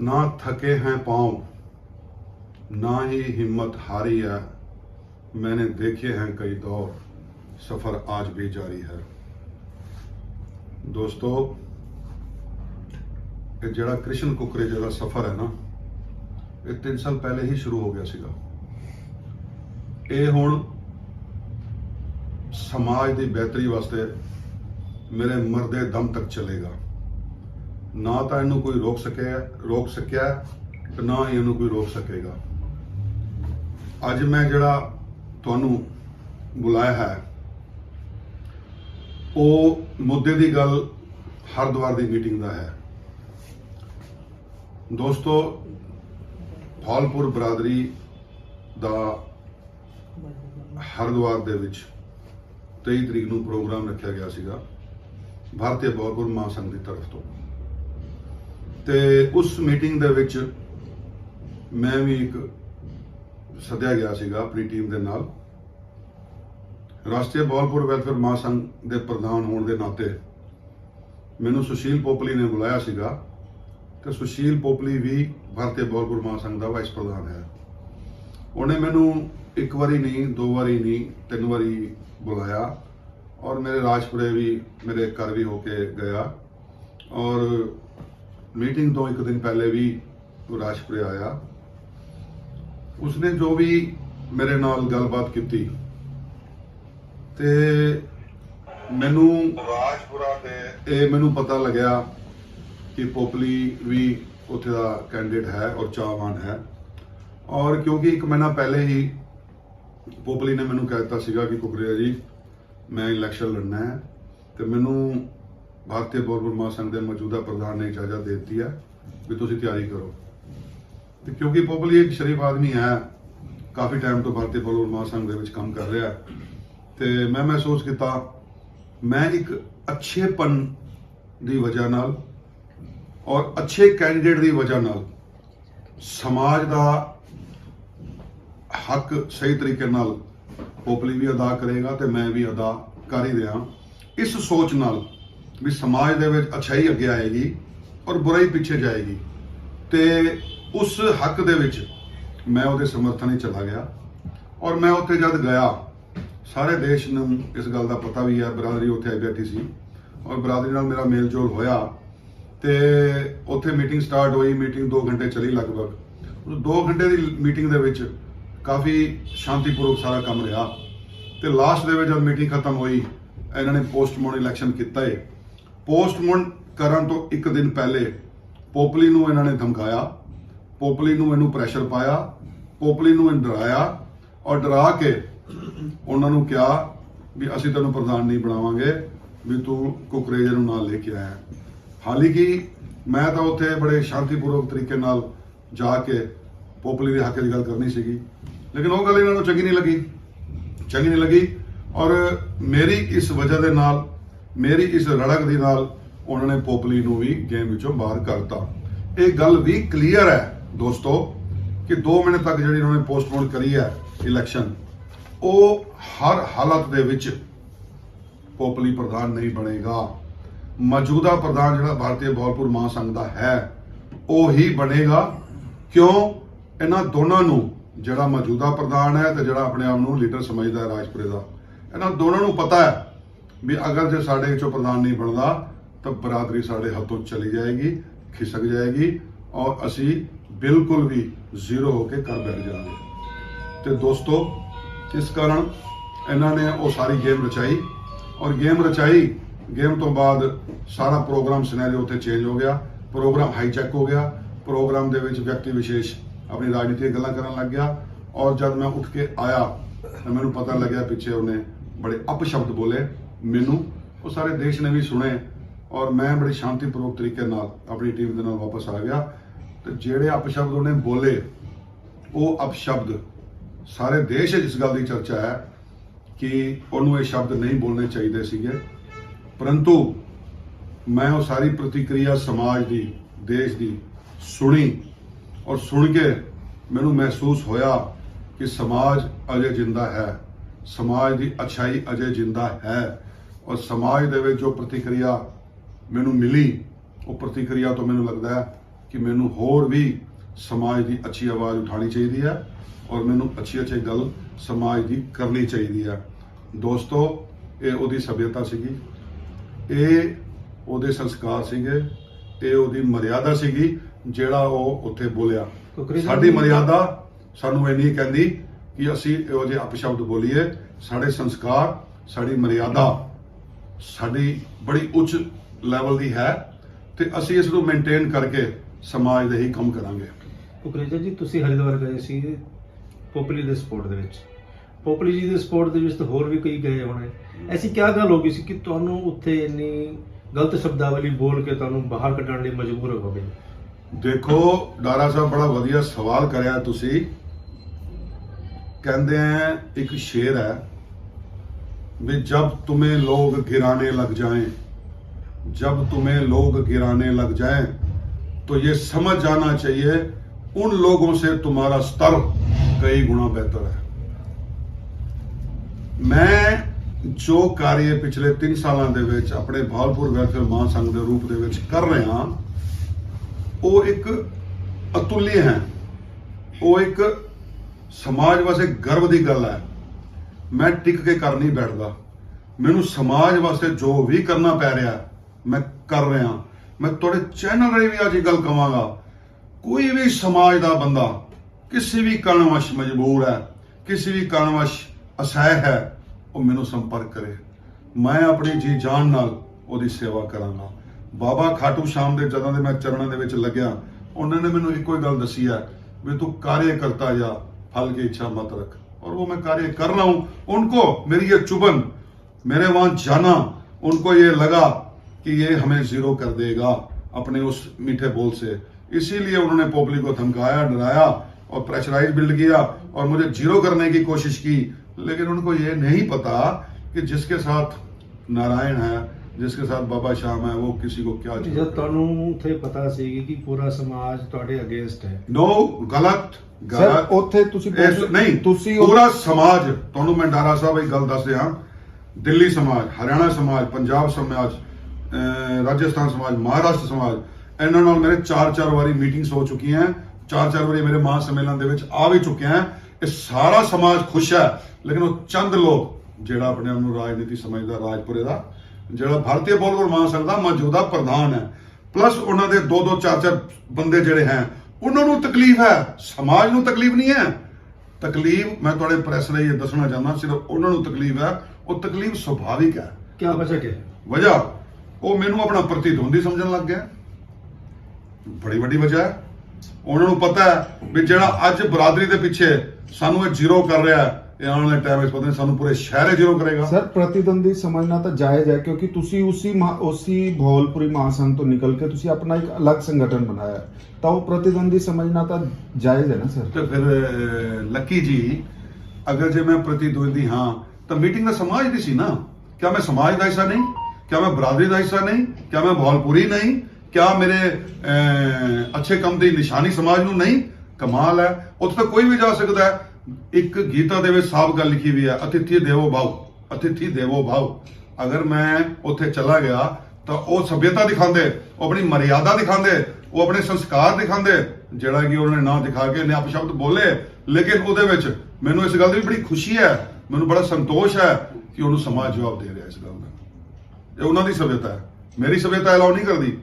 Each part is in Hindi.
ना थके हैं पांव ना ही हिम्मत हारी है मैंने देखे हैं कई दौर सफर आज भी जारी है ਦੋਸਤੋ ਇਹ ਜਿਹੜਾ ਕ੍ਰਿਸ਼ਨ ਕੁਕਰੇਜਾ ਦਾ ਸਫਰ ਹੈ ਨਾ ਇਹ 3 ਸਾਲ ਪਹਿਲੇ ਹੀ ਸ਼ੁਰੂ ਹੋ ਗਿਆ ਸੀਗਾ ਇਹ ਹੁਣ ਸਮਾਜ ਦੀ ਬਿਹਤਰੀ ਵਾਸਤੇ ਮੇਰੇ ਮਰਦੇ ਦਮ ਤੱਕ ਚੱਲੇਗਾ ਨਾ ਤਾਂ ਇਹਨੂੰ ਕੋਈ ਰੋਕ ਸਕਿਆ ਰੋਕ ਸਕਿਆ ਤੇ ਨਾ ਹੀ ਇਹਨੂੰ ਕੋਈ ਰੋਕ ਸਕੇਗਾ। ਅੱਜ ਮੈਂ ਜਿਹੜਾ ਤੁਹਾਨੂੰ ਬੁਲਾਇਆ ਹੈ, ਉਹ ਮੁੱਦੇ ਦੀ ਗੱਲ ਹਰਦੁਆਰ ਦੀ ਮੀਟਿੰਗ ਦਾ ਹੈ। ਦੋਸਤੋ, ਫਾਲਪੁਰ ਬਰਾਦਰੀ ਦਾ ਹਰਦੁਆਰ ਦੇ ਵਿੱਚ 23 ਤਰੀਕ ਨੂੰ ਪ੍ਰੋਗਰਾਮ ਰੱਖਿਆ ਗਿਆ ਸੀਗਾ, ਭਾਰਤੀ ਬੌਰਪੁਰ ਮਹਾਸੰਘ ਦੀ ਤਰਫ ਤੋਂ। ਤੇ ਉਸ ਮੀਟਿੰਗ ਦੇ ਵਿੱਚ ਮੈਂ ਵੀ ਇੱਕ ਸੱਦਿਆ ਗਿਆ ਸੀਗਾ ਆਪਣੀ ਟੀਮ ਦੇ ਨਾਲ। ਰਾਸ਼ਟਰੀ ਬਾਲਪੁਰ ਵੈਲਫੇਅਰ ਮਹਾਸੰਘ ਦੇ ਪ੍ਰਧਾਨ ਹੋਣ ਦੇ ਨਾਤੇ ਮੈਨੂੰ ਸੁਸ਼ੀਲ ਪੋਪਲੀ ਨੇ ਬੁਲਾਇਆ ਸੀਗਾ ਤੇ ਸੁਸ਼ੀਲ ਪੋਪਲੀ ਵੀ ਭਾਰਤੀ ਬੌਲਪੁਰ ਮਹਾਸੰਘ ਦਾ ਵਾਈਸ ਪ੍ਰਧਾਨ ਹੈ। ਉਹਨੇ ਮੈਨੂੰ ਇੱਕ ਵਾਰੀ ਨਹੀਂ, ਦੋ ਵਾਰੀ ਨਹੀਂ, ਤਿੰਨ ਵਾਰੀ ਬੁਲਾਇਆ ਔਰ ਮੇਰੇ ਰਾਜਪੁਰੇ ਵੀ ਮੇਰੇ ਘਰ ਵੀ ਹੋ ਕੇ ਗਿਆ ਔਰ ਮੀਟਿੰਗ ਤੋਂ ਇੱਕ ਦਿਨ ਪਹਿਲੇ ਵੀ ਰਾਜਪੁਰੇ ਆਇਆ। ਉਸਨੇ ਜੋ ਵੀ ਮੇਰੇ ਨਾਲ ਗੱਲਬਾਤ ਕੀਤੀ ਤੇ ਮੈਨੂੰ ਰਾਜਪੁਰਾ ਦੇ ਇਹ ਮੈਨੂੰ ਪਤਾ ਲੱਗਿਆ ਕਿ ਪੋਪਲੀ ਵੀ ਉੱਥੇ ਦਾ ਕੈਂਡੀਡੇਟ ਹੈ ਔਰ ਚਾਹਵਾਨ ਹੈ। ਔਰ ਕਿਉਂਕਿ ਇੱਕ ਮਹੀਨਾ ਪਹਿਲੇ ਹੀ ਪੋਪਲੀ ਨੇ ਮੈਨੂੰ ਕਹਿ ਦਿੱਤਾ ਸੀਗਾ ਕਿ ਕੁਕਰੀਆ ਜੀ ਮੈਂ ਇਲੈਕਸ਼ਨ ਲੜਨਾ ਹੈ ਤੇ ਮੈਨੂੰ ਭਾਰਤੀ ਬੌਰਬਰ ਮਹਾਸੰਘ ਦੇ ਮੌਜੂਦਾ ਪ੍ਰਧਾਨ ਨੇ ਇਜਾਜ਼ਤ ਦੇ ਦਿੱਤੀ ਹੈ ਵੀ ਤੁਸੀਂ ਤਿਆਰੀ ਕਰੋ ਤੇ ਕਿਉਂਕਿ ਪੋਪਲੀ ਇੱਕ ਸ਼ਰੀਫ ਆਦਮੀ ਹੈ ਕਾਫੀ ਟਾਈਮ ਤੋਂ ਭਾਰਤੀ ਬੌਰਬਰ ਮਹਾਸੰਘ ਦੇ ਵਿੱਚ ਕੰਮ ਕਰ ਰਿਹਾ ਤੇ ਮੈਂ ਮਹਿਸੂਸ ਕੀਤਾ ਮੈਂ ਇੱਕ ਅੱਛੇਪਨ ਦੀ ਵਜ੍ਹਾ ਨਾਲ ਔਰ ਅੱਛੇ ਕੈਂਡੀਡੇਟ ਦੀ ਵਜ੍ਹਾ ਨਾਲ ਸਮਾਜ ਦਾ ਹੱਕ ਸਹੀ ਤਰੀਕੇ ਨਾਲ ਪੋਪਲੀ ਵੀ ਅਦਾ ਕਰੇਗਾ ਤੇ ਮੈਂ ਵੀ ਅਦਾ ਕਰ ਹੀ ਰਿਹਾ ਇਸ ਸੋਚ ਨਾਲ ਵੀ ਸਮਾਜ ਦੇ ਵਿੱਚ ਅਛਾਈ ਅੱਗੇ ਆਏਗੀ ਔਰ ਬੁਰਾਈ ਪਿੱਛੇ ਜਾਏਗੀ। ਤੇ ਉਸ ਹੱਕ ਦੇ ਵਿੱਚ ਮੈਂ ਉਹਦੇ ਸਮਰਥਨ ਹੀ ਚਲਾ ਗਿਆ ਔਰ ਮੈਂ ਉੱਥੇ ਜਦ ਗਿਆ, ਸਾਰੇ ਦੇਸ਼ ਨੂੰ ਇਸ ਗੱਲ ਦਾ ਪਤਾ ਵੀ ਹੈ, ਬਰਾਦਰੀ ਉੱਥੇ ਆਈ ਬੈਠੀ ਸੀ ਔਰ ਬਰਾਦਰੀ ਨਾਲ ਮੇਰਾ ਮੇਲ ਜੋਲ ਹੋਇਆ ਤੇ ਉੱਥੇ ਮੀਟਿੰਗ ਸਟਾਰਟ ਹੋਈ, ਮੀਟਿੰਗ 2 ਘੰਟੇ ਚੱਲੀ ਲਗਭਗ। ਉਸ 2 ਘੰਟੇ ਦੀ ਮੀਟਿੰਗ ਦੇ ਵਿੱਚ ਕਾਫੀ ਸ਼ਾਂਤੀਪੂਰਵਕ ਸਾਰਾ ਕੰਮ ਰਿਹਾ। ਤੇ ਲਾਸਟ ਦੇ ਵਿੱਚ ਜਦ ਮੀਟਿੰਗ ਖਤਮ ਹੋਈ, ਇਹਨਾਂ ਨੇ ਪੋਸਟਮੋਨ ਇਲੈਕਸ਼ਨ ਕੀਤਾ ਹੈ ਪੋਸਟਮੋਨ ਕਰਨ ਤੋਂ ਇੱਕ ਦਿਨ ਪਹਿਲੇ ਪੋਪਲੀ ਨੂੰ ਇਹਨਾਂ ਨੇ ਧਮਕਾਇਆ। ਪੋਪਲੀ ਨੂੰ ਇਹਨੂੰ ਪ੍ਰੈਸ਼ਰ ਪਾਇਆ। ਪੋਪਲੀ ਨੂੰ ਇਹਨੂੰ ਡਰਾਇਆ ਔਰ ਡਰਾ ਕੇ ਉਹਨਾਂ ਨੂੰ ਕਿਹਾ ਵੀ ਅਸੀਂ ਤੈਨੂੰ ਪ੍ਰਧਾਨ ਨਹੀਂ ਬਣਾਵਾਂਗੇ, ਵੀ ਤੂੰ ਕੁਕਰੇਜ ਨੂੰ ਨਾਲ ਲੈ ਕੇ ਆਇਆ। ਹਾਲੀ ਕਿ ਮੈਂ ਤਾਂ ਉੱਥੇ ਬੜੇ ਸ਼ਾਂਤੀਪੂਰਵਕ ਤਰੀਕੇ ਨਾਲ ਜਾ ਕੇ ਪੋਪਲੀ ਦੇ ਹੱਕ ਦੀ ਗੱਲ ਕਰਨੀ ਸੀਗੀ। ਲੇਕਿਨ ਉਹ ਗੱਲ ਇਹਨਾਂ ਨੂੰ ਚੰਗੀ ਨਹੀਂ ਲੱਗੀ। ਚੰਗੀ ਨਹੀਂ ਲੱਗੀ ਔਰ ਮੇਰੀ ਇਸ ਵਜ੍ਹਾ ਦੇ ਨਾਲ ਮੇਰੀ ਇਸ ਰੜਕ ਦੇ ਨਾਲ ਉਹਨਾਂ ਨੇ ਪੋਪਲੀ ਨੂੰ ਵੀ ਗੇਮ ਵਿੱਚੋਂ ਬਾਹਰ ਕਰਤਾ ਇਹ ਗੱਲ ਵੀ ਕਲੀਅਰ ਹੈ ਦੋਸਤੋ, ਕਿ 2 ਮਹੀਨੇ ਤੱਕ ਜਿਹੜੀ ਉਹਨਾਂ ਨੇ ਪੋਸਟਪੋਨ ਕਰੀ ਹੈ ਇਲੈਕਸ਼ਨ ਉਹ ਹਰ ਹਾਲਤ ਦੇ ਵਿੱਚ ਪੋਪਲੀ ਪ੍ਰਧਾਨ ਨਹੀਂ ਬਣੇਗਾ। ਮੌਜੂਦਾ ਪ੍ਰਧਾਨ ਜਿਹੜਾ ਭਾਰਤੀ ਬੌਲਪੁਰ ਮਹਾਸੰਘ ਦਾ ਹੈ, ਉਹ ਹੀ ਬਣੇਗਾ। ਕਿਉਂ? ਇਹਨਾਂ ਦੋਨਾਂ ਨੂੰ, ਜਿਹੜਾ ਮੌਜੂਦਾ ਪ੍ਰਧਾਨ ਹੈ ਤੇ ਜਿਹੜਾ ਆਪਣੇ ਆਪ ਨੂੰ ਲੀਡਰ ਸਮਝਦਾ ਰਾਜਪੁਰੇ ਦਾ, ਇਹਨਾਂ ਦੋਨਾਂ ਨੂੰ ਪਤਾ ਹੈ ਵੀ ਅਗਰ ਜੇ ਸਾਡੇ ਵਿੱਚੋਂ ਪ੍ਰਧਾਨ ਨਹੀਂ ਬਣਦਾ, ਤਾਂ ਬਰਾਦਰੀ ਸਾਡੇ ਹੱਥੋਂ ਚਲੀ ਜਾਏਗੀ, ਖਿਸਕ ਜਾਏਗੀ ਔਰ ਅਸੀਂ ਬਿਲਕੁਲ ਵੀ ਜ਼ੀਰੋ ਹੋ ਕੇ ਕਰ ਬੈਠ ਜਾਵਾਂਗੇ। ਤੇ ਦੋਸਤੋ, ਇਸ ਕਾਰਨ ਇਹਨਾਂ ਨੇ ਉਹ ਸਾਰੀ ਗੇਮ ਰਚਾਈ ਔਰ ਗੇਮ ਰਚਾਈ, ਗੇਮ ਤੋਂ ਬਾਅਦ ਸਾਰਾ ਪ੍ਰੋਗਰਾਮ ਸਿਨੈਰੀਓ ਉੱਥੇ ਚੇਂਜ ਹੋ ਗਿਆ, ਪ੍ਰੋਗਰਾਮ ਹਾਈਜੈਕ ਹੋ ਗਿਆ, ਪ੍ਰੋਗਰਾਮ ਦੇ ਵਿੱਚ ਵਿਅਕਤੀ ਵਿਸ਼ੇਸ਼ ਆਪਣੀ ਰਾਜਨੀਤਿਕ ਗੱਲਾਂ ਕਰਨ ਲੱਗ ਗਿਆ ਔਰ ਜਦ ਮੈਂ ਉੱਠ ਕੇ ਆਇਆ ਮੈਨੂੰ ਪਤਾ ਲੱਗਿਆ ਪਿੱਛੇ ਉਹਨੇ ਬੜੇ ਅਪਸ਼ਬਦ ਬੋਲੇ। ਮੈਨੂੰ, ਉਹ ਸਾਰੇ ਦੇਸ਼ ਨੇ ਵੀ ਸੁਣੇ ਔਰ ਮੈਂ ਬੜੀ ਸ਼ਾਂਤੀਪੂਰਵਕ ਤਰੀਕੇ ਨਾਲ ਆਪਣੀ ਟੀਮ ਦੇ ਨਾਲ ਵਾਪਸ ਆ ਗਿਆ। ਤੇ ਜਿਹੜੇ ਅਪਸ਼ਬਦ ਉਹਨੇ ਬੋਲੇ, ਉਹ ਅਪਸ਼ਬਦ ਸਾਰੇ ਦੇਸ਼ ਵਿੱਚ ਇਸ ਗੱਲ ਦੀ ਚਰਚਾ ਹੈ ਕਿ ਉਹਨੂੰ ਇਹ ਸ਼ਬਦ ਨਹੀਂ ਬੋਲਣੇ ਚਾਹੀਦੇ ਸੀਗੇ। ਪਰੰਤੂ ਮੈਂ ਉਹ ਸਾਰੀ ਪ੍ਰਤੀਕਿਰਿਆ ਸਮਾਜ ਦੀ, ਦੇਸ਼ ਦੀ ਸੁਣੀ ਔਰ ਸੁਣ ਕੇ ਮੈਨੂੰ ਮਹਿਸੂਸ ਹੋਇਆ ਕਿ ਸਮਾਜ ਅਜੇ ਜਿੰਦਾ ਹੈ। ਸਮਾਜ ਦੀ ਅਛਾਈ ਅਜੇ ਜਿੰਦਾ ਹੈ। ਔਰ ਸਮਾਜ ਦੇ ਵਿੱਚ ਜੋ ਪ੍ਰਤੀਕਿਰਿਆ ਮੈਨੂੰ ਮਿਲੀ ਉਹ ਪ੍ਰਤੀਕਿਰਿਆ ਤੋਂ ਮੈਨੂੰ ਲੱਗਦਾ ਹੈ ਕਿ ਮੈਨੂੰ ਹੋਰ ਵੀ ਸਮਾਜ ਦੀ ਅੱਛੀ ਆਵਾਜ਼ ਉਠਾਉਣੀ ਚਾਹੀਦੀ ਹੈ ਔਰ ਮੈਨੂੰ ਅੱਛੀ ਅੱਛੀ ਗੱਲ ਸਮਾਜ ਦੀ ਕਰਨੀ ਚਾਹੀਦੀ ਹੈ। ਦੋਸਤੋ ਇਹ ਉਹਦੀ ਸਭਿਅਤਾ ਸੀਗੀ ਇਹ ਉਹਦੇ ਸੰਸਕਾਰ ਸੀਗੇ ਇਹ ਉਹਦੀ ਮਰਿਆਦਾ ਸੀਗੀ ਜਿਹੜਾ ਉਹ ਉੱਥੇ ਬੋਲਿਆ। ਸਾਡੀ ਮਰਿਆਦਾ ਸਾਨੂੰ ਇਹ ਨਹੀਂ ਕਹਿੰਦੀ ਕਿ ਅਸੀਂ ਇਹੋ ਜਿਹੇ ਅਪਸ਼ਬਦ ਬੋਲੀਏ ਸਾਡੇ ਸੰਸਕਾਰ ਸਾਡੀ ਮਰਿਆਦਾ ਸਾਡੀ ਬੜੀ ਉੱਚ ਲੈਵਲ ਦੀ ਹੈ ਤੇ ਅਸੀਂ ਇਸ ਨੂੰ ਮੇਨਟੇਨ ਕਰਕੇ ਸਮਾਜ ਦੇ ਹੀ ਕੰਮ ਕਰਾਂਗੇ। ਕੁਕਰੇਜਾ ਜੀ ਤੁਸੀਂ ਹਰਿਦੁਆਰ ਗਏ ਸੀ ਪੋਪਲੀ ਦੇ ਸਪੋਰਟ ਦੇ ਵਿੱਚ। ਪੋਪਲੀ ਜੀ ਦੇ ਸਪੋਰਟ ਦੇ ਵਿੱਚ ਤਾਂ ਹੋਰ ਵੀ ਕਈ ਗਏ ਹੋਣੇ। ਐਸੀ ਕੀ ਗੱਲ ਹੋ ਗਈ ਸੀ ਕਿ ਤੁਹਾਨੂੰ ਉੱਥੇ ਇੰਨੀ ਗਲਤ ਸ਼ਬਦਾਵਲੀ ਬੋਲ ਕੇ ਤੁਹਾਨੂੰ ਬਾਹਰ ਕੱਢਣ ਲਈ ਮਜਬੂਰ ਹੋ ਗਏ? ਦੇਖੋ ਡਾਰਾ ਸਾਹਿਬ ਬੜਾ ਵਧੀਆ ਸਵਾਲ ਕਰਿਆ ਤੁਸੀਂ। ਕਹਿੰਦੇ ਆ ਇੱਕ ਸ਼ੇਰ ਹੈ ਵੀ ਜਬ तुम्हें लोग गिराने लग जाएं जब तुम्हें लोग गिराने लग जाएं तो ये समझ जाना चाहिए उन लोगों से तुम्हारा स्तर कई गुना बेहतर है ਮੈਂ ਜੋ ਕਾਰਜ ਪਿਛਲੇ 3 ਸਾਲਾਂ ਦੇ ਵਿੱਚ ਆਪਣੇ ਭਾਲਪੁਰ ਵੈਲਫੇਅਰ ਮਹਾਂਸੰਘ ਦੇ ਰੂਪ ਦੇ ਵਿੱਚ ਕਰ ਰਿਹਾ ਉਹ ਇੱਕ ਅਤੁੱਲੀ ਹੈ ਉਹ ਇੱਕ ਸਮਾਜ ਵਾਸਤੇ ਗਰਵ ਦੀ ਗੱਲ ਹੈ ਮੈਂ ਟਿਕ ਕੇ ਕਰ ਨਹੀਂ ਬੈਠਦਾ। ਮੈਨੂੰ ਸਮਾਜ ਵਾਸਤੇ ਜੋ ਵੀ ਕਰਨਾ ਪੈ ਰਿਹਾ, ਮੈਂ ਕਰ ਰਿਹਾ। ਮੈਂ ਤੁਹਾਡੇ ਚੈਨਲ ਰਾਹੀਂ ਵੀ ਅੱਜ ਗੱਲ ਕਵਾਂਗਾ। ਕੋਈ ਵੀ ਸਮਾਜ ਦਾ ਬੰਦਾ, ਕਿਸੇ ਵੀ ਕਾਰਨਵਸ਼ ਮਜਬੂਰ ਹੈ, ਕਿਸੇ ਵੀ ਕਾਰਨਵਸ਼ ਅਸਹਿ ਹੈ, ਉਹ ਮੈਨੂੰ ਸੰਪਰਕ ਕਰੇ। ਮੈਂ ਆਪਣੀ ਜੀ ਜਾਨ ਨਾਲ ਉਹਦੀ ਸੇਵਾ ਕਰਾਂਗਾ। ਬਾਬਾ ਖਾਟੂ ਸ਼ਾਮ ਦੇ ਜਦੋਂ ਦੇ ਮੈਂ ਚਰਨਾਂ ਦੇ ਵਿੱਚ ਲੱਗਿਆ। ਉਹਨਾਂ ਨੇ ਮੈਨੂੰ ਇੱਕੋ ਹੀ ਗੱਲ ਦੱਸੀ ਹੈ ਵੀ ਤੂੰ ਕਾਰਯ ਕਰਤਾ ਜਾ ਫਲ ਦੀ ਇੱਛਾ ਮਤ ਰੱਖ। और वो मैं कार्य कर रहा हूँ। उनको मेरी ये चुभन, मेरे वहाँ जाना, उनको ये लगा कि ये हमें ज़ीरो कर देगा अपने उस मीठे बोल से। इसीलिए उन्होंने पोपली को धमकाया, डराया और प्रेशराइज बिल्ड किया और मुझे ज़ीरो करने की कोशिश की। लेकिन उनको ये नहीं पता कि जिसके साथ नारायण है जिसके साथ बाबा श्याम है वो किसी को क्या ਜਦ ਤੁਹਾਨੂੰ ਉੱਥੇ ਪਤਾ ਸੀ ਕਿ ਪੂਰਾ ਸਮਾਜ ਤੁਹਾਡੇ ਅਗੇਂਸਟ ਹੈ नो गलत ਸਰ गलत ਉੱਥੇ ਤੁਸੀਂ ਇਸ ਨਹੀਂ ਤੁਸੀਂ ਉਹ- ਪੂਰਾ ਸਮਾਜ ਤੁਹਾਨੂੰ ਮੈਂ ਡਾਰਾ ਸਾਹਿਬ ਇਹ ਗੱਲ ਦੱਸ ਰਿਹਾ ਦਿੱਲੀ ਸਮਾਜ ਹਰਿਆਣਾ ਸਮਾਜ ਪੰਜਾਬ ਸਮਾਜ ਅਹ ਰਾਜਸਥਾਨ ਸਮਾਜ ਮਹਾਰਾਸ਼ਟਰ ਸਮਾਜ ਇਹਨਾਂ ਨਾਲ ਮੇਰੇ ਚਾਰ ਚਾਰ ਵਾਰੀ ਮੀਟਿੰਗਸ ਹੋ ਚੁੱਕੀਆਂ ਚਾਰ ਚਾਰ ਵਾਰੀ ਮੇਰੇ ਮਹਾ ਸੰਮੇਲਨ ਦੇ ਵਿੱਚ ਆ ਵੀ ਚੁੱਕੇ ਆ ਇਹ ਸਾਰਾ ਸਮਾਜ ਖੁਸ਼ ਹੈ ਲੇਕਿਨ ਉਹ ਚੰਦ ਲੋਕ ਜਿਹੜਾ ਆਪਣੇ ਆਪ ਨੂੰ ਰਾਜਨੀਤੀ ਸਮਝਦਾ ਰਾਜਪੁਰੇ ਦਾ ਜਿਹੜਾ ਭਾਰਤੀ ਬੋਲਗੁਰ ਮਹਾਸੰਘ ਦਾ ਮੌਜੂਦਾ ਪ੍ਰਧਾਨ ਹੈ। ਪਲੱਸ ਉਹਨਾਂ ਦੇ ਦੋ ਦੋ ਚਾਰ ਚਾਰ ਬੰਦੇ ਜਿਹੜੇ ਹੈ ਉਹਨਾਂ ਨੂੰ ਤਕਲੀਫ ਹੈ। ਸਮਾਜ ਨੂੰ ਤਕਲੀਫ ਨਹੀਂ ਹੈ। ਤਕਲੀਫ ਮੈਂ ਤੁਹਾਡੇ ਪ੍ਰੈਸ ਲਈ ਇਹ ਦੱਸਣਾ ਚਾਹੁੰਦਾ ਸਿਰਫ ਉਹਨਾਂ ਨੂੰ ਤਕਲੀਫ ਹੈ ਉਹ ਤਕਲੀਫ ਸੁਭਾਵਿਕ ਹੈ। ਕੀ ਵਜ੍ਹਾ ਕੀ ਵਜ੍ਹਾ ਉਹ ਮੈਨੂੰ ਆਪਣਾ ਪ੍ਰਤੀਦਵੰਦੀ ਸਮਝਣ ਲੱਗ ਗਿਆ। ਬੜੀ ਵੱਡੀ ਵਜ੍ਹਾ ਹੈ। ਉਹਨਾਂ ਨੂੰ ਪਤਾ ਹੈ ਵੀ ਜਿਹੜਾ ਅੱਜ ਬਰਾਦਰੀ ਦੇ ਪਿੱਛੇ ਸਾਨੂੰ ਇਹ ਜ਼ੀਰੋ ਕਰ ਰਿਹਾ ਹੈ, ਇਹ ਆਉਣ ਵਾਲੇ ਟਾਈਮ ਵਿੱਚ ਪਤਾ ਨਹੀਂ ਸਾਨੂੰ ਪੂਰੇ ਸ਼ਹਿਰੇ ਜ਼ੀਰੋ ਕਰੇਗਾ। ਸਰ ਪ੍ਰਤੀਦੰਦੀ ਸਮਝਣਾ ਤਾਂ ਜਾਇਜ਼ ਹੈ ਕਿਉਂਕਿ ਤੁਸੀਂ ਉਸੇ ਮਹਾ- ਉਸੀ ਭੋਲਪੁਰੀ ਮਹਾਸੰਘ ਤੋਂ ਨਿਕਲ ਕੇ ਤੁਸੀਂ ਆਪਣਾ ਇੱਕ ਅਲੱਗ ਸੰਗਠਨ ਬਣਾਇਆ ਹੈ। ਤਾਂ ਉਹ ਪ੍ਰਤੀਦੰਦੀ ਸਮਝਣਾ ਤਾਂ ਜਾਇਜ਼ ਹੈ ਨਾ ਸਰ ਤੇ ਫਿਰ ਅਹ, ਲੱਕੀ ਜੀ ਅਗਰ ਜੇ ਮੈਂ ਪ੍ਰਤੀਦਵੰਦੀ ਹਾਂ ਤਾਂ ਮੀਟਿੰਗ ਦਾ ਸਮਾਜ ਦੀ ਸੀ ਨਾ। ਕਿਆ ਮੈਂ ਸਮਾਜ ਦਾ ਹਿੱਸਾ ਨਹੀਂ? ਕਿਆ ਮੈਂ ਬਰਾਦਰੀ ਦਾ ਹਿੱਸਾ ਨਹੀਂ? ਕਿਆ ਮੈਂ ਭੌਲਪੁਰੀ ਨਹੀਂ? ਕਿਆ ਮੇਰੇ ਅਹ, ਅੱਛੇ ਕੰਮ ਦੀ ਨਿਸ਼ਾਨੀ ਸਮਾਜ ਨੂੰ ਨਹੀਂ? ਕਮਾਲ ਹੈ। ਉੱਥੇ ਤਾਂ ਕੋਈ ਵੀ ਜਾ ਸਕਦਾ ਹੈ। ਇੱਕ ਗੀਤਾ ਦੇ ਵਿੱਚ ਸਾਫ਼ ਗੱਲ ਲਿਖੀ ਹੋਈ ਹੈ ਅਤਿਥੀ ਦੇਵੋ ਭਾਵ, ਅਤਿਥੀ ਦੇਵੋ ਭਾਵ। ਅਗਰ ਮੈਂ ਉੱਥੇ ਚਲਾ ਗਿਆ, ਤਾਂ ਉਹ ਸਭਿਅਤਾ ਦਿਖਾਉਂਦੇ, ਉਹ ਆਪਣੀ ਮਰਿਆਦਾ ਦਿਖਾਉਂਦੇ, ਉਹ ਆਪਣੇ ਸੰਸਕਾਰ ਦਿਖਾਉਂਦੇ, ਜਿਹੜਾ ਕਿ ਉਹਨਾਂ ਨੇ ਨਾ ਦਿਖਾ ਕੇ ਨੇ ਅਪਸ਼ਬਦ ਬੋਲੇ। ਲੇਕਿਨ ਉਹਦੇ ਵਿੱਚ ਮੈਨੂੰ ਇਸ ਗੱਲ ਦੀ ਬੜੀ ਖੁਸ਼ੀ ਹੈ, ਮੈਨੂੰ ਬੜਾ ਸੰਤੋਸ਼ ਹੈ ਕਿ ਉਹਨੂੰ ਸਮਾਜ ਜਵਾਬ ਦੇ ਰਿਹਾ ਇਸ ਗੱਲ ਦਾ। ਇਹ ਉਹਨਾਂ ਦੀ ਸਭਿਅਤਾ ਹੈ। ਮੇਰੀ ਸਭਿਅਤਾ ਅਲਾਉ ਨਹੀਂ ਕਰਦੀ।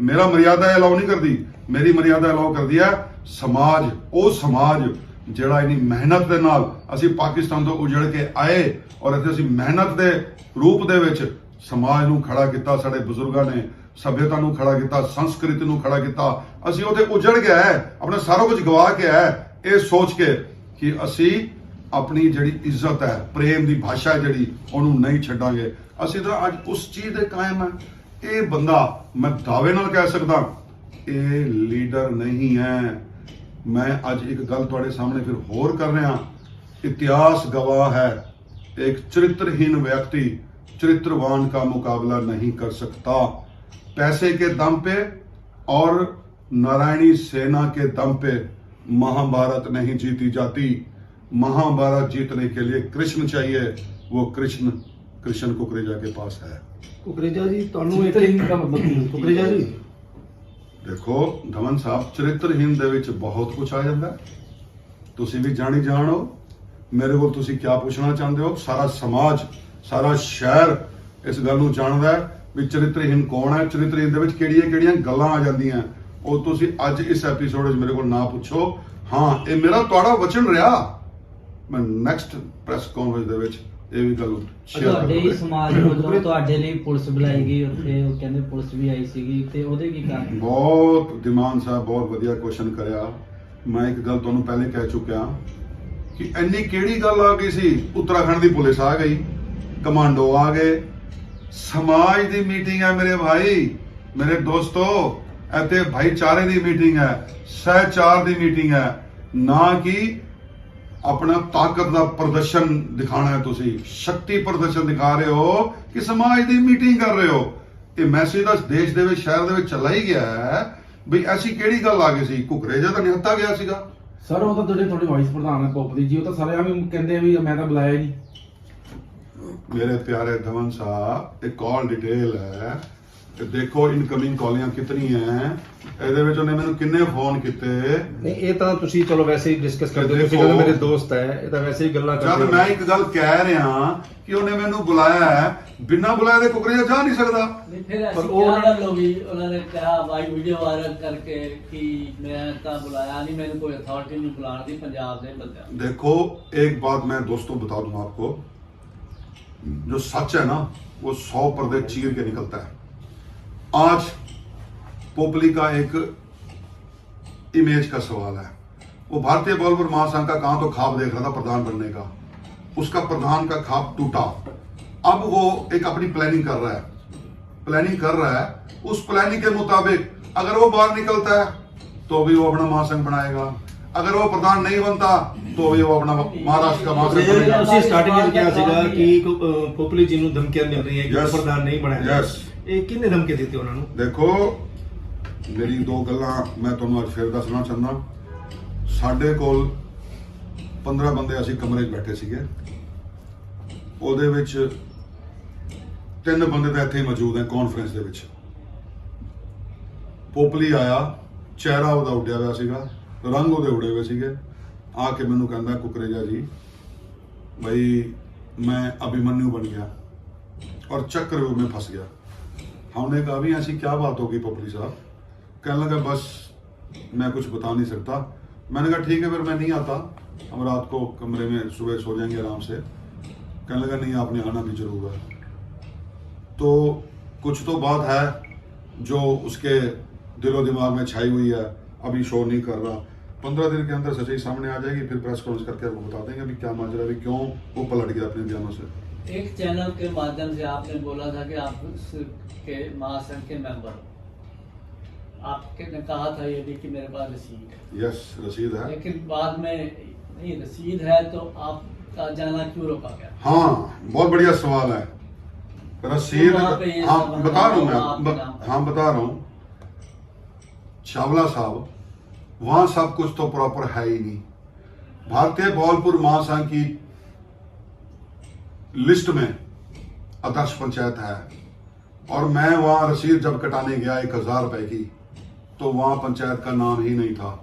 ਮੇਰਾ ਮਰਿਆਦਾ ਅਲਾਉ ਨਹੀਂ ਕਰਦੀ। ਮੇਰੀ ਮਰਿਆਦਾ ਅਲਾਉ ਕਰਦੀ ਹੈ ਸਮਾਜ, ਉਹ ਸਮਾਜ ਜਿਹੜਾ ਇਨੀ ਮਿਹਨਤ ਦੇ ਨਾਲ ਅਸੀਂ ਪਾਕਿਸਤਾਨ ਤੋਂ ਉਜੜ ਕੇ ਆਏ ਔਰ ਇੱਥੇ ਅਸੀਂ ਮਿਹਨਤ ਦੇ ਰੂਪ ਦੇ ਵਿੱਚ ਸਮਾਜ ਨੂੰ ਖੜਾ ਕੀਤਾ, ਸਾਡੇ ਬਜ਼ੁਰਗਾਂ ਨੇ, ਸਭਿਅਤਾ ਨੂੰ ਖੜਾ ਕੀਤਾ, ਸੰਸਕ੍ਰਿਤੀ ਨੂੰ ਖੜਾ ਕੀਤਾ, ਅਸੀਂ ਉਹਦੇ ਉਜੜ ਕੇ ਹੈ ਆਪਣਾ ਸਾਰਾ ਕੁਝ ਗਵਾ ਕੇ ਹੈ ਇਹ ਸੋਚ ਕੇ ਕਿ ਅਸੀਂ ਆਪਣੀ ਜਿਹੜੀ ਇੱਜ਼ਤ ਹੈ, ਪ੍ਰੇਮ ਦੀ ਭਾਸ਼ਾ ਹੈ ਜਿਹੜੀ, ਉਹਨੂੰ ਨਹੀਂ ਛੱਡਾਂਗੇ। ਅਸੀਂ ਤਾਂ ਅੱਜ ਉਸ ਚੀਜ਼ ਦੇ ਕਾਇਮ ਹੈ। ਇਹ ਬੰਦਾ ਮੈਂ ਦਾਅਵੇ ਨਾਲ ਕਹਿ ਸਕਦਾ, ਇਹ ਲੀਡਰ ਨਹੀਂ ਹੈ। ਮੈਂ ਅੱਜ ਇੱਕ ਗੱਲ ਤੁਹਾਡੇ ਸਾਹਮਣੇ ਫਿਰ ਹੋਰ ਕਰ ਰਿਹਾ ਇਤਿਹਾਸ ਗਵਾਹ ਹੈ एक चरित्रहीन व्यक्ति चरित्रवान का मुकाबला नहीं कर सकता पैसे के दम पे और नारायणी सेना के दम पे महाभारत नहीं जीती जाती महाभारत जीतने के लिए कृष्ण चाहिए वो कृष्ण कृष्ण कुकरेजा के पास है ਕੁਕਰੇਜਾ ਜੀ ਤੁਹਾਨੂੰ ਇੱਕ ਚਿੱਤਰਹੀਨ ਦੇਖੋ ਦਮਨ ਸਾਹਿਬ ਚਰਿੱਤਰਹੀਨ ਦੇ ਵਿੱਚ ਬਹੁਤ ਕੁਝ ਆ ਜਾਂਦਾ ਤੁਸੀਂ ਵੀ ਜਾਣੀ ਜਾਣੋ, ਮੇਰੇ ਕੋਲ ਤੁਸੀਂ ਕੀ ਪੁੱਛਣਾ ਚਾਹੁੰਦੇ ਹੋ? ਸਾਰਾ ਸਮਾਜ, ਸਾਰਾ ਸ਼ਹਿਰ ਇਸ ਗੱਲ ਨੂੰ ਜਾਣਦਾ ਹੈ ਵੀ ਚਰਿੱਤਰਹੀਨ ਕੌਣ ਹੈ ਚਰਿੱਤਰਹੀਨ ਦੇ ਵਿੱਚ ਕਿਹੜੀਆਂ ਕਿਹੜੀਆਂ ਗੱਲਾਂ ਆ ਜਾਂਦੀਆਂ ਉਹ ਤੁਸੀਂ ਅੱਜ ਇਸ ਐਪੀਸੋਡ ਵਿੱਚ ਮੇਰੇ ਕੋਲ ਨਾ ਪੁੱਛੋ। ਹਾਂ, ਇਹ ਮੇਰਾ ਤੁਹਾਡਾ ਵਚਨ ਰਿਹਾ। ਮੈਂ ਨੈਕਸਟ ਪ੍ਰੈਸ ਕਾਨਫਰੰਸ ਦੇ ਵਿੱਚ ਇਹ ਵੀ ਗੱਲ ਸ਼ੇਅਰ ਤੁਹਾਡੇ ਸਮਾਜ ਵੱਲੋਂ ਤੁਹਾਡੇ ਲਈ ਪੁਲਿਸ ਬੁਲਾਈ ਗਈ ਉੱਥੇ ਉਹ ਕਹਿੰਦੇ ਪੁਲਿਸ ਵੀ ਆਈ ਸੀਗੀ ਤੇ ਉਹਦੇ ਕੀ ਕਾਰਨ? ਬਹੁਤ ਦਿਮਾਨ ਸਾਹਿਬ ਬਹੁਤ ਵਧੀਆ ਕੁਐਸਚਨ ਕਰਿਆ। ਮੈਂ ਇੱਕ ਗੱਲ ਤੁਹਾਨੂੰ ਪਹਿਲੇ ਕਹਿ ਚੁੱਕਿਆ ਕਿ ਇੰਨੀ ਕਿਹੜੀ ਗੱਲ ਆ ਗਈ ਸੀ? ਉੱਤਰਾਖੰਡ ਦੀ ਪੁਲਿਸ ਆ ਗਈ ਕਮਾਂਡੋ ਆ ਗਏ। ਸਮਾਜ ਦੀ ਮੀਟਿੰਗ ਹੈ ਮੇਰੇ ਭਾਈ ਮੇਰੇ ਦੋਸਤੋ ਇੱਥੇ ਭਾਈਚਾਰੇ ਦੀ ਮੀਟਿੰਗ ਹੈ ਸਹਿਚਾਰ ਦੀ ਮੀਟਿੰਗ ਹੈ। ਨਾ ਕਿ ਆਪਣਾ ਤਾਕਤ ਦਾ ਪ੍ਰਦਰਸ਼ਨ ਦਿਖਾਣਾ ਹੈ ਤੁਸੀਂ। ਸ਼ਕਤੀ ਪ੍ਰਦਰਸ਼ਨ ਦਿਖਾ ਰਹੇ ਹੋ ਕਿ ਸਮਾਜ ਦੀ ਮੀਟਿੰਗ ਕਰ ਰਹੇ ਹੋ। ਇਹ ਮੈਸੇਜ ਤਾਂ ਦੇਸ਼ ਦੇ ਵਿੱਚ ਸ਼ਹਿਰ ਦੇ ਵਿੱਚ ਚੱਲਾ ਹੀ ਗਿਆ ਹੈ ਵੀ ਐਸੀ ਕਿਹੜੀ ਗੱਲ ਆ ਗਈ ਸੀ? ਕੁਕਰੇਜਾ ਤਾਂ ਨਿਹੱਤਾ ਗਿਆ ਸੀਗਾ। ਸਰ ਉਹ ਤਾਂ ਜਿਹੜੇ ਤੁਹਾਡੇ ਵਾਈਸ ਪ੍ਰਧਾਨ ਹੈ ਪੋਪ ਦੀ। ਜੀ ਉਹ ਤਾਂ ਸਾਰੇ ਐਵੇਂ ਕਹਿੰਦੇ ਆ ਵੀ ਮੈਂ ਤਾਂ ਬੁਲਾਇਆ ਹੀ ਨਹੀਂ। ਮੇਰੇ ਪਿਆਰੇ ਧਵਨ ਸਾਹਿਬ ਇਹ ਕਾਲ ਡਿਟੇਲ ਹੈ। ਤੇ ਦੇਖੋ ਇਨਕਮਿੰਗ ਕਾਲੀਆਂ ਕਿਤਨੀ ਹੈ ਇਹਦੇ ਵਿੱਚ ਉਹਨੇ ਮੈਨੂੰ ਕਿੰਨੇ ਫੋਨ ਕੀਤੇ ਨਹੀਂ ਇਹ ਤਾਂ ਤੁਸੀਂ ਚਲੋ ਵੈਸੇ ਹੀ ਡਿਸਕਸ ਕਰਦੇ ਹੋ ਤੁਸੀਂ ਦੇਖੋ- ਕਹਿੰਦੇ ਮੇਰੇ ਦੋਸਤ ਹੈ ਇਹ ਤਾਂ ਵੈਸੇ ਹੀ ਗੱਲਾਂ ਜਦ ਕਰਦੇ ਮੈਂ ਇੱਕ ਗੱਲ ਕਹਿ ਰਿਹਾ ਕਿ ਉਹਨੇ ਮੈਨੂੰ ਬੁਲਾਇਆ ਹੈ ਬਿਨਾਂ ਬੁਲਾਏ ਦੇ ਕੁਕਰੇਜਾ ਜਾ ਨਹੀਂ ਸਕਦਾ ਨਹੀਂ ਫਿਰ ਪਰ ਐਸੀ ਉਹ- ਕਿਆ ਗੱਲ ਹੋ ਗਈ ਉਹਨਾਂ ਨੇ ਕਿਹਾ ਬਾਈ ਵੀਡੀਓ ਵਾਇਰਲ ਕਰਕੇ ਕਿ ਮੈਂ ਤਾਂ ਬੁਲਾਇਆ ਨਹੀਂ ਮੈਨੂੰ ਕੋਈ ਅਥਾਰਟੀ ਨਹੀਂ ਬੁਲਾਉਣ ਦੀ ਪੰਜਾਬ ਦੇ ਬੰਦਿਆਂ ਨੂੰ। देखो एक बात मैं दोस्तों बता दूं आपको जो सच है ना वो सौ पर्दे चीर के निकलता है आज पोपली का एक इमेज का सवाल है वो भारतीय बॉलीवुड महासंघ का कहां तो खाब देख रहा था प्रधान बनने का उसका प्रधान का खाब टूटा अब वो एक अपनी प्लानिंग कर रहा है प्लानिंग कर रहा है उस प्लानिंग के मुताबिक अगर वो बाहर निकलता है तो भी वो अपना महासंघ बनाएगा अगर वो प्रधान नहीं बनता तो भी वो अपना महाराष्ट्र का महासंघ ਇਹ बनेगा ਤੁਸੀਂ ਸਟਾਰਟਿੰਗ ਵਿੱਚ ਕਿਹਾ ਸੀਗਾ ਕਿ ਪੋਪਲੀ ਜੀ ਨੂੰ ਧਮਕੀਆਂ ਮਿਲ ਰਹੀਆਂ ਕਿ ਉਹ Yes. ਪ੍ਰਧਾਨ ਨਹੀਂ ਬਣਾਇਆ Yes. ਇਹ ਕਿੰਨੇ ਧਮਕੇ ਦਿੱਤੇ ਉਹਨਾਂ ਨੂੰ? ਦੇਖੋ, ਮੇਰੀ ਦੋ ਗੱਲਾਂ ਮੈਂ ਤੁਹਾਨੂੰ ਅੱਜ ਫਿਰ ਦੱਸਣਾ ਚਾਹੁੰਦਾ। ਸਾਡੇ ਕੋਲ 15 ਬੰਦੇ ਅਸੀਂ ਕਮਰੇ 'ਚ ਬੈਠੇ ਸੀਗੇ। ਉਹਦੇ ਵਿੱਚ ਤਿੰਨ ਬੰਦੇ ਤਾਂ ਇੱਥੇ ਮੌਜੂਦ ਹੈ ਕਾਨਫਰੰਸ ਦੇ ਵਿੱਚ। ਪੋਪਲੀ ਆਇਆ, ਚਿਹਰਾ ਉਹਦਾ ਉੱਡਿਆ ਹੋਇਆ ਸੀਗਾ, ਰੰਗ ਉਹਦੇ ਉੱਡੇ ਹੋਏ ਸੀਗੇ। ਆ ਕੇ ਮੈਨੂੰ ਕਹਿੰਦਾ, ਕੁਕਰੇਜਾ ਜੀ, ਬਈ ਮੈਂ ਅਭਿਮਨਿਊ ਬਣ ਗਿਆ ਔਰ ਚੱਕਰ ਵਿੱਚ ਮੈਂ ਫਸ ਗਿਆ। हमने कहा भी, ऐसी क्या बात होगी पपली साहब? कहने लगा, बस, मैं कुछ बता नहीं सकता। मैंने कहा, ठीक है, फिर मैं नहीं आता। हम रात को कमरे में सुबह सो जाएँगे आराम से। कहने लगा, नहीं, आपने आना भी ज़रूर है। तो कुछ तो बात है जो उसके दिलो दिमाग में छाई हुई है। अभी शो नहीं कर रहा। पंद्रह दिन के अंदर सच्चाई सामने आ जाएगी, फिर प्रेस कॉन्फ्रेंस करके आपको बता देंगे अभी क्या माजरा अभी क्यों वो पलट गया अपने बयानों से। एक चैनल के माध्यम से आपने बोला था कि आप के महासंघ के मेंबर हो। आपने कहा था ये भी कि मेरे पास रसीद है। यस रसीद है। लेकिन बाद में नहीं रसीद है तो आपका जाना क्यों रोका गया? हाँ बहुत बढ़िया सवाल है। रसीद तो हाँ बता रहा हूँ मैं हाँ। बता रहा हूँ। चावला साहब वहाँ सब कुछ तो प्रॉपर है ही नहीं। भारतीय बॉलपुर महासंघ की लिस्ट में आदर्श पंचायत है, और मैं वहाँ रसीद जब कटाने गया एक हज़ार रुपए की तो वहाँ पंचायत का नाम ही नहीं था।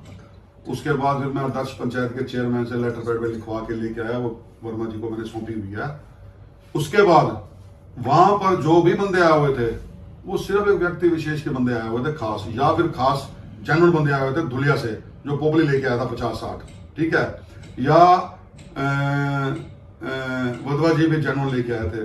उसके बाद फिर मैं आदर्श पंचायत के चेयरमैन से लेटर पैड में लिखवा के लेके आया, वो वर्मा जी को मैंने सौंपी हुई है। उसके बाद वहाँ पर जो भी बंदे आए हुए थे, वो सिर्फ़ एक व्यक्ति विशेष के बंदे आए हुए थे, खास, या फिर खास जनरल बंदे आए हुए थे धुलिया से, जो पोपली लेके आया था पचास साठ, ठीक है? या वधवा जी भी जनरल लेके आए थे।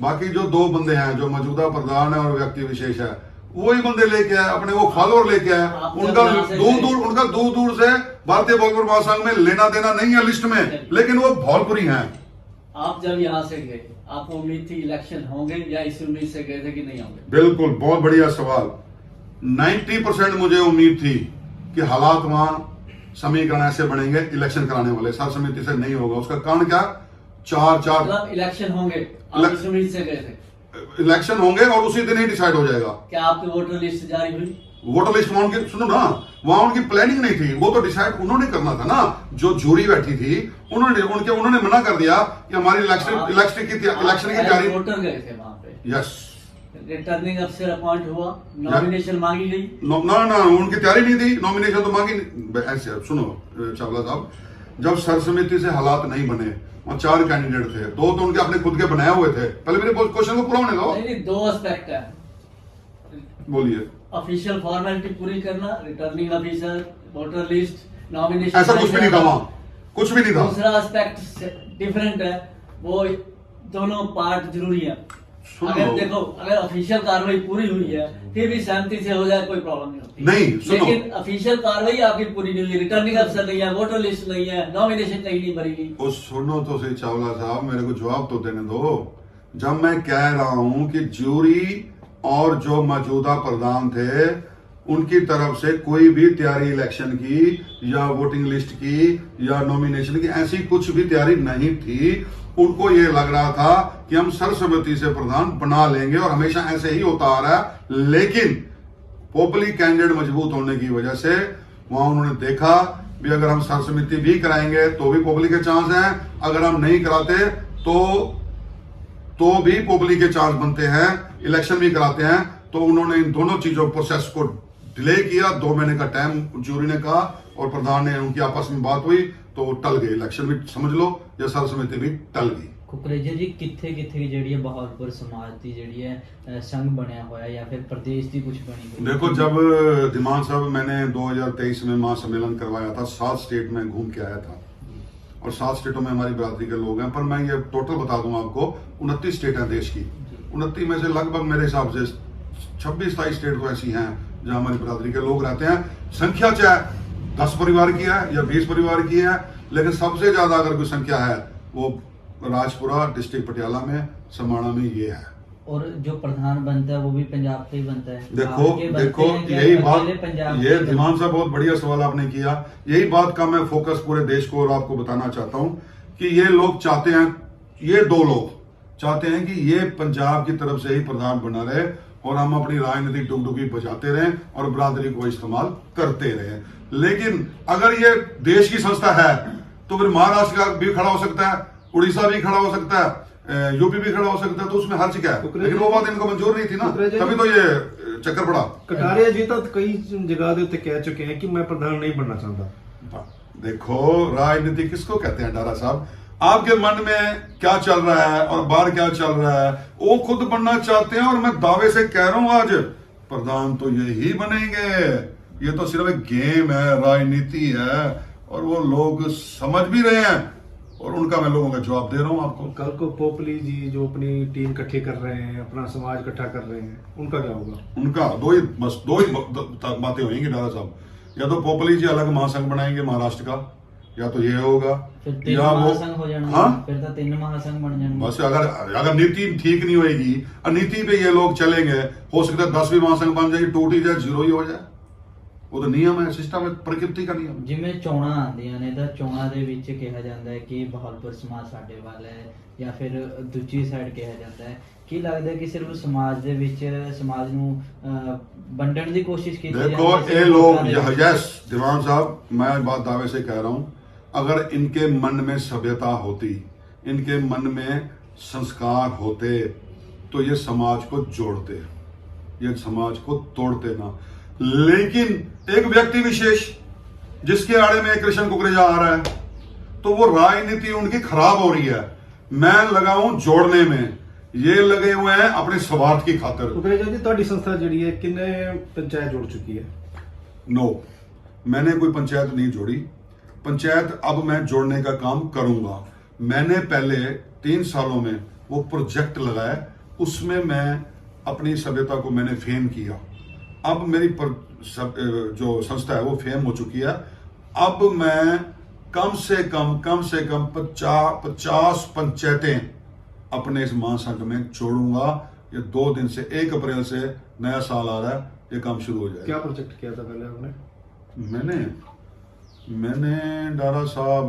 बाकी जो दो बंदे हैं जो मौजूदा प्रधान है और व्यक्ति विशेष है वही बंदे लेके आए अपने वो फॉलोअर लेके आए। उनका दूर दूर उनका दूर दूर से भारतीय बॉलीवुड महासंघ में लेना देना नहीं है लिस्ट में लेकिन वो भौलपुरी हैं। आप जब यहाँ से गए। आपको उम्मीद थी इलेक्शन होंगे या इस उम्मीद से गए थे कि नहीं होंगे? बिल्कुल बहुत बढ़िया सवाल। 90 परसेंट मुझे उम्मीद थी कि हालात वहाँ समीकरण ऐसे बनेंगे इलेक्शन कराने वाले। सर समिति से नहीं होगा। उसका कारण क्या? चार चार मतलब इलेक्शन होंगे गए थे। इलेक्शन होंगे और उसी दिन ही डिसाइड हो जाएगा। क्या आपकी वोटर लिस्ट जारी हुई? वोटर लिस्ट वहाँ उनकी सुनो ना वहाँ उनकी प्लानिंग नहीं थी। वो तो डिसाइड उन्होंने करना था ना जो जूरी बैठी थी उन्होंने उनके उन्होंने मना कर दिया कि हमारी इलेक्शन इलेक्शन की इलेक्शन की तैयारी वोटर गए थे वहाँ पे। यस रिटर्निंग अफसर अपॉइंट हुआ। नॉमिनेशन मांगी गई। नो- ना उनकी तैयारी नहीं थी। नॉमिनेशन तो मांगी नहीं। ऐसे सुनो चावला साहब जब सर समिति से हालात नहीं बने वहाँ चार कैंडिडेट थे। दो तो उनके अपने खुद के बनाए हुए थे। पहले मेरे क्वेश्चन को पूरा होने दो। नहीं नहीं दो एस्पेक्ट है। बोलिए। ऑफिशियल फॉर्मेलिटी पूरी करना returning officer voter list nomination ऐसा कुछ भी नहीं था वहाँ। कुछ भी नहीं था। दूसरा एस्पेक्ट डिफरेंट है। वो दोनों पार्ट ज़रूरी है। अगर देखो अगर ऑफिशियल कार्रवाई पूरी हुई है फिर भी सहमति से हो जाए कोई प्रॉब्लम नहीं होती। नहीं, सुनो। लेकिन ऑफिशियल कार्रवाई आपकी पूरी नहीं हुई। रिटर्निंग अफसर नहीं है वोटर लिस्ट नहीं है नॉमिनेशन कहीं नहीं। भरी गई सुनो तो सही चावला साहब मेरे को जवाब तो देने दो। जब मैं कह रहा हूँ कि ज्यूरी और जो मौजूदा प्रधान थे उनकी तरफ़ से कोई भी तैयारी इलेक्शन की या वोटिंग लिस्ट की या नॉमिनेशन की ऐसी कुछ भी तैयारी नहीं थी। उनको ये लग रहा था कि हम सर्वसम्मति से प्रधान बना लेंगे और हमेशा ऐसे ही होता आ रहा है। लेकिन पोपली कैंडिडेट मज़बूत होने की वजह से वहाँ उन्होंने देखा भी अगर हम सर्वसमिति भी कराएँगे तो भी पोपली के चांस हैं। अगर हम नहीं कराते तो तो भी पोपली के चांस बनते हैं, इलेक्शन भी कराते हैं। तो उन्होंने इन दोनों चीज़ों प्रोसेस को डिले किया। दो महीने का टाइम ज्यूरी ने कहा और प्रधान ने उनकी आपस में बात हुई। तो वो टल गए इलेक्शन भी समझ लो या सर्वसमिति भी टल गई ਕੁਕਰੇਜਾ ਜੀ ਕਿੱਥੇ ਕਿੱਥੇ ਦੀ ਜਿਹੜੀ ਹੈ ਬਹਾਦੁਰ ਸਮਾਜ ਦੀ ਜਿਹੜੀ ਹੈ ਅਹ, ਸੰਘ ਬਣਿਆ ਹੋਇਆ ਜਾਂ ਫਿਰ ਪ੍ਰਦੇਸ਼ ਦੀ ਕੁਝ ਬਣੀ ਹੋਈ देखो जब दिमाग साहब मैंने 2023 में महासम्मेलन करवाया था सात स्टेट में घूम के आया था और सात स्टेटों में हमारी बरादरी के लोग हैं पर मैं ये टोटल बता दूं आपको उनतीस स्टेट हैं देश की उनतीस में से लगभग मेरे हिसाब से छब्बीस सताईस स्टेट तो ऐसी हैं जहां हमारी बरादरी के लोग रहते हैं संख्या चाहे दस परिवार की है या बीस परिवार की है लेकिन सबसे ज़्यादा अगर कोई संख्या है वो राजपुरा डिस्ट्रिक्ट पटियाला में समाणा में ये है। और जो प्रधान बनता है वो भी पंजाब से ही बनता है। देखो देखो यही बात ये बनते साहब बहुत बढ़िया सवाल आपने किया। यही बात का मैं फोकस पूरे देश को और आपको बताना चाहता हूँ कि ये लोग चाहते हैं ये दो लोग चाहते हैं कि ये पंजाब की तरफ़ से ही प्रधान बना रहे और हम अपनी राजनीतिक डुगडुगी बजाते रहें और बरादरी को इस्तेमाल करते रहें। लेकिन अगर ये देश की संस्था है तो फिर महाराष्ट्र का भी खड़ा हो सकता है उड़ीसा भी खड़ा हो सकता है यूपी भी खड़ा हो सकता है तो उसमें हर्ज क्या है कुकरेजा लेकिन वो बात इनको मंजूर नहीं थी ना कुकरेजा जी- तभी तो ये अ, चक्कर पड़ा ਕਟਾਰੀਆ ਜੀ ਤਾਂ ਕਈ ਜਗ੍ਹਾ ਦੇ ਉੱਤੇ ਕਹਿ ਚੁੱਕੇ हैं कि मैं प्रधान नहीं बनना चाहता देखो राजनीति किसको कहते हैं डारा साहब आपके मन में क्या चल रहा है और बाहर क्या चल रहा है वो खुद बनना चाहते हैं और मैं दावे से कह रहा हूं आज प्रधान तो यही बनेंगे ये तो सिर्फ़ एक गेम है राजनीति है और वो लोग समझ भी रहे हैं और उनका मैं लोगों का जवाब दे रहा हूँ आपको। कल को पोपली जी जो अपनी टीम इकट्ठी कर रहे हैं अपना समाज इकट्ठा कर रहे हैं उनका क्या होगा? उनका दो ही बस दो ही बातें होंगी दादा साहब। या तो पोपली जी अलग महासंघ बनाएँगे महाराष्ट्र का या तो ये होगा या वो हो हाँ? फिर तो तीन महासंघ बन जाएँगे। बस अगर अगर नीति ठीक नहीं होगी और नीति पे ये लोग चलेंगे हो सकता है दस भी महासंघ बन जाएगी टूट ही जाए ज़ीरो ही हो जाए। वो तो नियम है सिस्टम है प्रकृति का नियम है। ਜਿਵੇਂ ਚੋਣਾਂ ਆਉਂਦੀਆਂ ਨੇ ਤਾਂ ਚੋਣਾਂ ਦੇ ਵਿੱਚ ਕਿਹਾ ਜਾਂਦਾ ਹੈ ਕਿ ਬਹਾਲਪੁਰ ਸਮਾਜ ਸਾਡੇ ਵੱਲ ਹੈ ਜਾਂ ਫਿਰ ਦੂਜੀ ਸਾਈਡ ਕਿਹਾ ਜਾਂਦਾ ਹੈ ਕੀ ਲੱਗਦਾ ਹੈ ਕਿ ਸਿਰਫ ਸਮਾਜ ਦੇ ਵਿੱਚ ਸਮਾਜ ਨੂੰ ਅਹ, ਵੰਡਣ ਦੀ ਕੋਸ਼ਿਸ਼ ਕੀਤੀ देखो ਜਾਂਦੀ ਹੈ ये ਸਿਰਫ लोग ਵੋਟਾਂ ਦੇ ਵਿੱਚ? यस दीवान साहब मैं बात दावे से कह रहा हूं अगर इनके मन में सभ्यता होती इनके मन में संस्कार होते तो ये समाज को जोड़ते ये समाज को तोड़ते ना लेकिन एक व्यक्ति विशेष जिसके आड़े में कृष्ण कुकरेजा आ रहा है तो वो राजनीति उनकी खराब हो रही है मैं लगा हूं जोड़ने में ये लगे हुए हैं अपने स्वार्थ की खातिर ਕੁਕਰੇਜਾ ਜੀ ਤੁਹਾਡੀ ਸੰਸਥਾ ਜਿਹੜੀ ਹੈ ਕਿੰਨੇ ਪੰਚਾਇਤ ਜੁੜ ਚੁੱਕੀ ਹੈ नो मैंने कोई पंचायत नहीं जोड़ी पंचायत अब मैं जोड़ने का काम करूंगा मैंने पहले तीन सालों में वो प्रोजेक्ट लगाया उसमें मैं अपनी सभ्यता को मैंने फेम किया अब मेरी पर, सब, जो संस्था है वो फेम हो चुकी है। अब मैं कम से कम कम से कम पचास पचास पंचायतें अपने इस महासंघ में जोड़ूँगा ये दो दिन से एक अप्रैल से नया साल आ रहा है ये काम शुरू हो जाएगा। क्या प्रोजेक्ट किया था पहले आपने? मैंने मैंने डारा साहब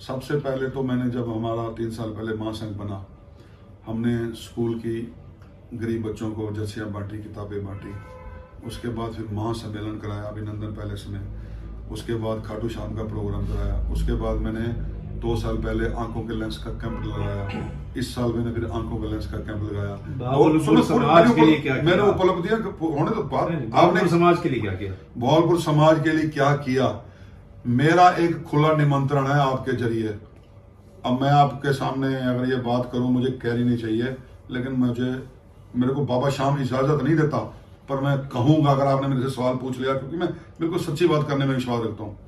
सबसे पहले तो मैंने जब हमारा तीन साल पहले महासंघ बना हमने स्कूल की गरीब बच्चों को जर्सियाँ बांटी किताबें बांटी। उसके बाद फिर महासम्मेलन कराया अभिनंदन पैलेस में। उसके बाद खाटू शाम का प्रोग्राम कराया। उसके बाद मैंने दो साल पहले आँखों के लेंस का कैंप लगाया। इस साल मैंने फिर आँखों बैलेंस का कैंप लगाया। के मैंने? उपलब्धियाँ होने तो बात आपने समाज के लिए क्या किया? भोलपुर समाज के लिए क्या किया? मेरा एक खुला निमंत्रण है आपके ज़रिए। अब मैं आपके सामने अगर ये बात करूँ मुझे कहनी नहीं चाहिए लेकिन मुझे मेरे को बाबा शाम इजाज़त नहीं देता। पर मैं कहूँगा अगर आपने मेरे से सवाल पूछ लिया क्योंकि मैं बिल्कुल सच्ची बात करने में विश्वास रखता हूँ।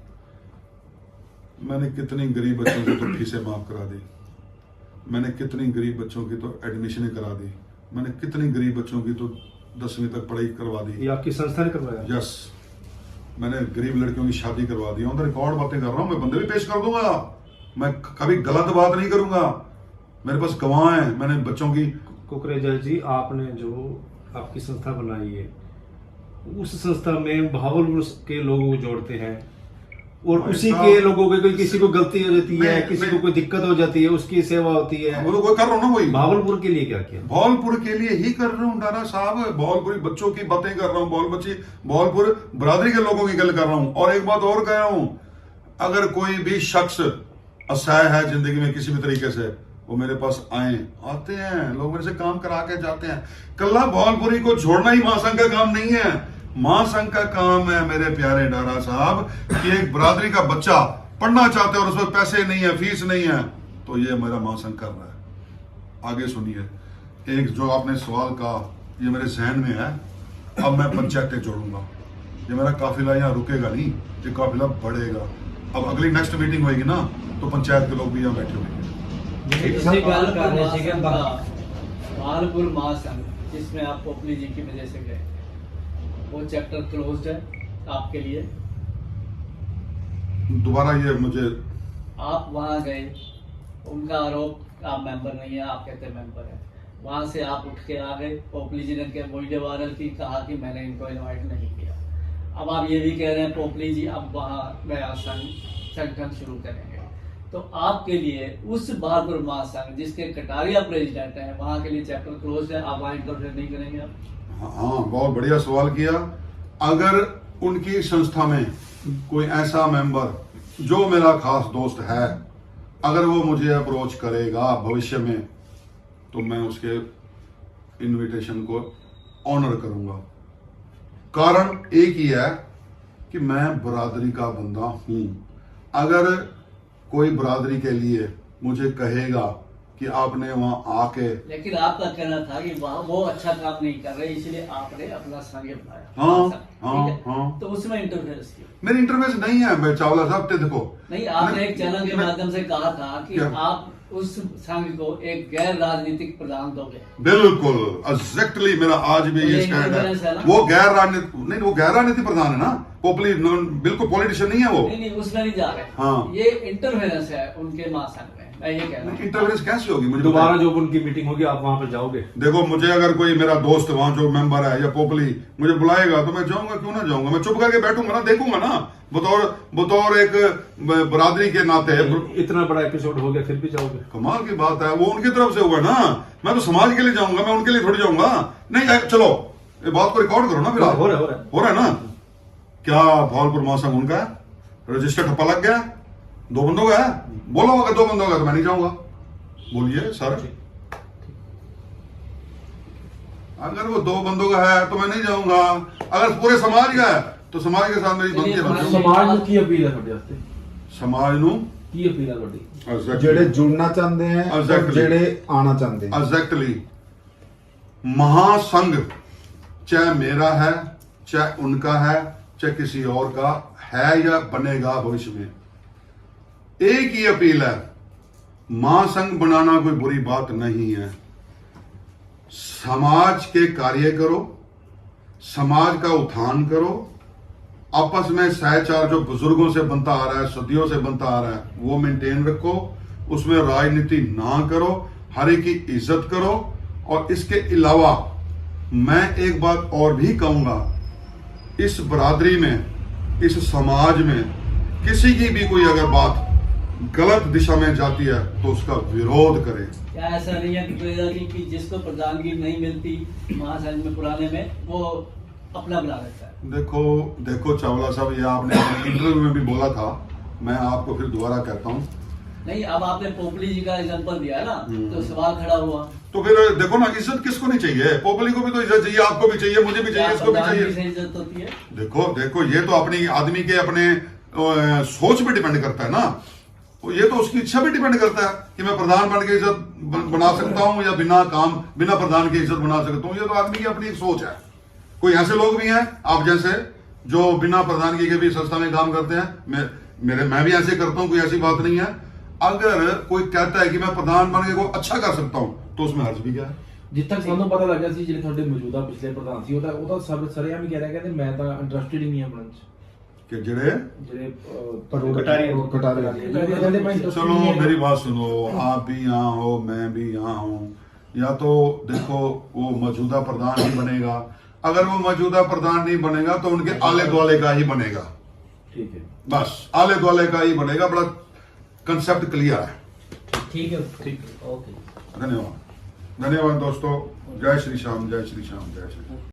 मैंने कितनी गरीब बच्चों की तो फीसें माफ़ करा दी। मैंने कितनी गरीब बच्चों की तो एडमिशन करा दी। मैंने कितनी गरीब बच्चों की तो दसवीं तक पढ़ाई करवा दी। ये आपकी संस्था ने करवाया? यस मैंने गरीब लड़कियों की शादी करवा दी। ऑन द रिकॉर्ड बातें कर रहा हूँ मैं बंदे भी पेश कर दूँगा। मैं कभी गलत बात नहीं करूँगा। मेरे पास गवाह हैं। मैंने बच्चों की कुकरेजा जी आपने जो आपकी संस्था बनाई है। उस संस्था में भावलपुर के लोगों को जोड़ते हैं। और उसी के लोगों के कोई किसी को गलती हो जाती है किसी को कोई दिक्कत हो जाती है उसकी सेवा होती है। वो तो कोई कर रहा हूँ ना वही भावलपुर के लिए क्या किया? भौलपुर के लिए ही कर रहा हूँ डारा साहब। भौलपुरी बच्चों की बातें कर रहा हूँ भौल बच्ची भौलपुर बरादरी के लोगों की गल कर रहा हूँ। और एक बात और कह रहा हूँ अगर कोई भी शख्स असहाय है ज़िंदगी में किसी भी तरीके से वो मेरे पास आए, आते हैं, लोग मेरे से काम करा के जाते हैं। कल्ला भौलपुरी को छोड़ना ही महासंघ का काम नहीं है। महासंघ का काम है, मेरे प्यारे डारा साहब, कि एक बरादरी का बच्चा पढ़ना चाहते हैं और उसमें पैसे नहीं है, फ़ीस नहीं है तो ये मेरा महासंघ कर रहा है। आगे सुनिए। एक जो आपने सवाल कहा, ये मेरे जहन में है, अब मैं पंचायतें जोड़ूँगा। ये मेरा काफिला यहाँ रुकेगा नहीं, ये काफिला बढ़ेगा। अब अगली नेक्स्ट मीटिंग होगी ना तो पंचायत के लोग भी यहाँ बैठे होंगे। महासंघ जिसमें आप पोपली जी की वजह से गए वो चैप्टर है आपके लिए। दोबारा ये मुझे आप वहाँ गए उनका आरोप आप मेंबर नहीं है आप कहते मेंबर है। वहाँ से आप उठ के आ गए पोपली जी ने वीडियो वायरल की कहा कि मैंने इनको इनवाइट नहीं किया। अब आप ये भी कह रहे हैं पोपली जी अब वहाँ नया संगठन शुरू करेंगे। तो आपके लिए उस बारपुर महासंघ जिसके कटारिया प्रेसिडेंट हैं, वहाँ के लिए चैप्टर क्लोज है, आप वहाँ इंटरफेयर नहीं करेंगे आप? हाँ बहुत बढ़िया सवाल किया। अगर उनकी संस्था में कोई ऐसा मेंबर जो मेरा खास दोस्त है, अगर वो मुझे अप्रोच करेगा भविष्य में तो मैं उसके इनविटेशन को ऑनर करूँगा। कारण एक ही है कि मैं बरादरी का बंदा हूँ। अगर कोई बरादरी के लिए मुझे कहेगा कि आपने वहाँ आके लेकिन आपका कहना था कि वहाँ वो अच्छा काम नहीं कर रहे इसलिए आपने अपना संघ बनाया हाँ, हाँ, हाँ। तो उसमें इंटरफेरेंस किया। मेरी इंटरफेरेंस नहीं है मैं चावला साहब देखो नहीं आपने एक चैनल के माध्यम से कहा था कि आप उस संघ को एक गैर राजनीतिक प्रधान दोगे। बिल्कुल। एग्जैक्टली मेरा आज भी ये स्टैंड है। है वो गैर राजनीतिक नहीं वो गैर राजनीतिक प्रधान है ना? पोपली बिल्कुल पॉलिटिशियन नहीं है वो। नहीं नहीं उसमें नहीं जा रहे। हाँ। ये इंटरफेरेंस है उनके महासंघ में। हूँ कैसे होगी? मुझे दोबारा। जब उनकी मीटिंग होगी आप वहाँ पर जाओगे। देखो मुझे अगर कोई मेरा दोस्त वहाँ जो मेंबर है या पोपली मुझे बुलाएगा तो मैं जाऊँगा क्यों ना जाऊँगा? मैं चुप करके बैठूँगा ना देखूँगा ना। बतौर बतौर एक बरादरी के नाते इतना बड़ा एपिसोड हो गया फिर भी जाओगे। कमाल की बात है वो उनकी तरफ़ से हुआ ना। मैं तो समाज के लिए जाऊँगा मैं उनके लिए थोड़ी जाऊँगा। नहीं चलो ये बात को रिकॉर्ड करो ना फिर हो रहा है, हो रहा है। ना? क्या भौलपुर महासंघ उनका रजिस्टर ठप्पा लग गया? दो बंदों का है बोलो अगर दो बंदों का तो मैं नहीं जाऊंगा बोलिए सर अगर वो दो बंदों का है तो मैं नहीं जाऊंगा अगर पूरे समाज का है तो समाज के साथ मेरी बनती है चलिए, बनती है। ਸਮਾਜ ਨੂੰ ਕੀ ਅਪੀਲ ਹੈ ਤੁਹਾਡੇ ਵਾਸਤੇ समाज ਨੂੰ ਕੀ ਅਪੀਲ ਹੈ ਤੁਹਾਡੀ exactly- ਜਿਹੜੇ ਜੁੜਨਾ ਚਾਹੁੰਦੇ ਹੈ ਔਰ Exactly. ਜਿਹੜੇ ਆਣਾ ਚਾਹੁੰਦੇ ਹੈ एग्जैक्टली महासंघ चाहे मेरा है चाहे उनका है चाहे किसी और का है या बनेगा भविष्य में एक ही अपील है महासंघ बनाना कोई बुरी बात नहीं है। समाज के कार्य करो, समाज का उत्थान करो, आपस में सहचार जो बुज़ुर्गों से बनता आ रहा है, सदियों से बनता आ रहा है, वो मेंटेन रखो, उसमें राजनीति ना करो, हर एक की इज़्ज़त करो, और इसके अलावा मैं एक बात और भी कहूँगा, इस बरादरी में, इस समाज में, किसी की भी कोई अगर बात गलत दिशा में जाती है तो उसका विरोध करें। क्या ऐसा नहीं है कि की जिसको प्रधानगी नहीं मिलती महासंघ में पुराने में वो अपना बना लेता है। देखो देखो चावला साहब ये आपने इंटरव्यू में भी बोला था। मैं आपको फिर दोबारा कहता हूँ। नहीं अब आपने पोपली जी का एग्जांपल दिया ना हम्म। तो सवाल खड़ा हुआ। तो फिर देखो ना इज़्ज़त किसको नहीं चाहिए? पोपली को भी तो इज़्ज़त चाहिए आपको भी चाहिए मुझे भी चाहिए इसको भी चाहिए। इज़्ज़त होती है? देखो देखो ये तो अपनी आदमी के अपने सोच पे डिपेंड करता है ना। वो ये तो उसकी इच्छा पे डिपेंड करता है कि मैं प्रधान बन के इज्जत बन- बना सकता हूँ या बिना काम बिना प्रधान के इज्जत बना सकता हूँ ये तो आदमी की अपनी एक सोच है कोई ऐसे लोग भी हैं आप जैसे जो बिना प्रधानगी के भी संस्था में काम करते हैं मैं मेरे मैं भी ऐसे करता हूँ कोई ऐसी बात नहीं है अगर कोई कहता है कि मैं प्रधान बन के को अच्छा कर सकता हूँ तो उसमें हर्ज भी क्या है ਜਿੱਥੇ ਤੱਕ ਸਾਨੂੰ ਪਤਾ ਲੱਗਾ ਸੀ ਜਿਹੜੇ ਤੁਹਾਡੇ ਮੌਜੂਦਾ ਪਿਛਲੇ ਪ੍ਰਧਾਨ ਸੀ ਉਹ ਤਾਂ ਉਹ ਤਾਂ ਸਭ ਸਰਿਆਮ ਹੀ ਕਹਿ ਰਿਹਾ ਕਹਿੰਦੇ ਮੈਂ ਤਾਂ ਇੰਟਰਸਟਿਡ ਹੀ ਨਹੀਂ ਹਾਂ ਬਣਨ ਚ कि जेड़े ਜਿਹੜੇ ਅਹ, करोड़ कटारी- कटारी ਕਹਿੰਦੇ ਕਹਿੰਦੇ ਮੈਂ interested चलो नहीं है। मेरी बात सुनो आप भी यहाँ हो मैं भी यहाँ हूँ या तो देखो वो मौजूदा प्रधान ही बनेगा अगर वो मौजूदा प्रधान नहीं बनेगा तो उनके आले दुआले का ही बनेगा ਠੀਕ ਹੈ बस आले दुआले का ही बनेगा बड़ा कंसेप्ट क्लियर है ठीक है ठीक ओके धन्यवाद धन्यवाद दोस्तों जय श्री श्याम जय श्री श्याम जय श्री श्याम